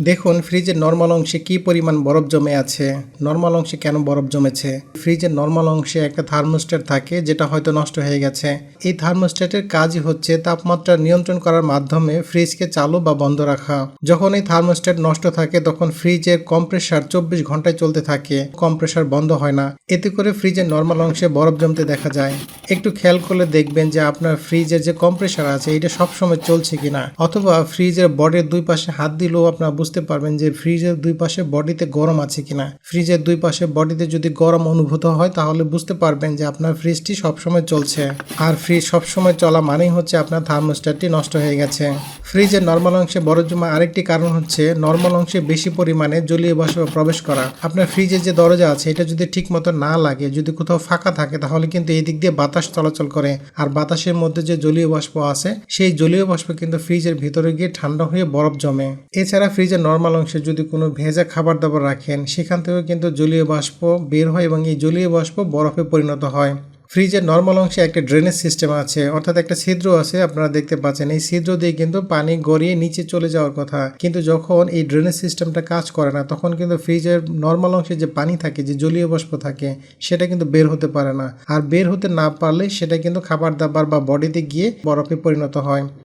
দেখুন, ফ্রিজের নর্মাল অংশে কি পরিমাণ বরফ জমে আছে? নর্মাল অংশে কেন বরফ জমেছে? ফ্রিজের নর্মাল অংশে একটা থার্মোস্ট্যাট থাকে, যেটা হয়তো নষ্ট হয়ে গেছে। এই থার্মোস্ট্যাটের কাজই হচ্ছে তাপমাত্রা নিয়ন্ত্রণ করার মাধ্যমে ফ্রিজকে চালু বা বন্ধ রাখা। যখন এই থার্মোস্ট্যাট নষ্ট থাকে, তখন ফ্রিজের কম্প্রেসার চব্বিশ ঘন্টায় চলতে থাকে। কম্প্রেসার বন্ধ হয় না। এতে করে ফ্রিজের নর্মাল অংশে বরফ জমতে দেখা যায়। একটু খেয়াল করলে দেখবেন যে আপনার ফ্রিজের যে কম্প্রেসার আছে, এটা সবসময় চলছে কিনা? অথবা ফ্রিজের বডির দুই পাশে হাত দিলেও আপনারা বুঝতে পারবেন যে ফ্রিজের দুই পাশে বডিতে গরম আছে কিনা। ফ্রিজের দুই পাশে বডিতে যদি গরম অনুভূত হয়, তাহলে বুঝতে পারবেন যে আপনার ফ্রিজটি সবসময় চলছে। আর ফ্রিজ সবসময় চলা মানেই হচ্ছে আপনার থার্মোস্ট্যাটটি নষ্ট হয়ে গেছে। ফ্রিজের নর্মাল অংশে বরফ জমা আরেকটি কারণ হচ্ছে নর্মাল অংশে বেশি পরিমাণে জলীয় বাষ্প প্রবেশ করা। আপনার ফ্রিজের যে দরজা আছে, এটা যদি ঠিক মতো না লাগে, যদি কোথাও ফাঁকা থাকে, তাহলে কিন্তু এই দিক দিয়ে বাতাস চলাচল করে। আর বাতাসের মধ্যে যে জলীয় বাষ্প আছে, সেই জলীয় বাষ্প কিন্তু ফ্রিজের ভিতরে গিয়ে ঠান্ডা হয়ে বরফ জমে। এছাড়া ফ্রিজের নর্মাল অংশে যদি কোনো ভেজা খাবার দাবার রাখেন, সেখান থেকেও কিন্তু জলীয় বাষ্প বের হয় এবং এই জলীয় বাষ্প বরফে পরিণত হয়। ফ্রিজের নর্মাল অংশে একটা ড্রেনেজ সিস্টেম আছে, অর্থাৎ একটা ছিদ্র আছে, আপনারা দেখতে পাচ্ছেন। এই ছিদ্র দিয়ে কিন্তু পানি গড়িয়ে নিচে চলে যাওয়ার কথা। কিন্তু যখন এই ড্রেনেজ সিস্টেমটা কাজ করে না, তখন কিন্তু ফ্রিজের নর্মাল অংশে যে পানি থাকে, যে জলীয় বাষ্প থাকে, সেটা কিন্তু বের হতে পারে না। আর বের হতে না পারলে সেটা কিন্তু খাবার দাবার বা বডিতে গিয়ে বরফে পরিণত হয়।